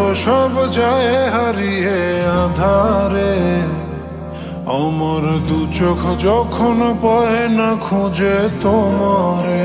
আলো সব যায় হারিয়ে আধারে। অমর দু চোখ যখন পায় না খুঁজে তোমারে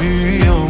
büyüyor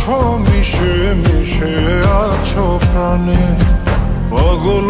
আছো মিশে মিশে আছো প্রাণে। পাগল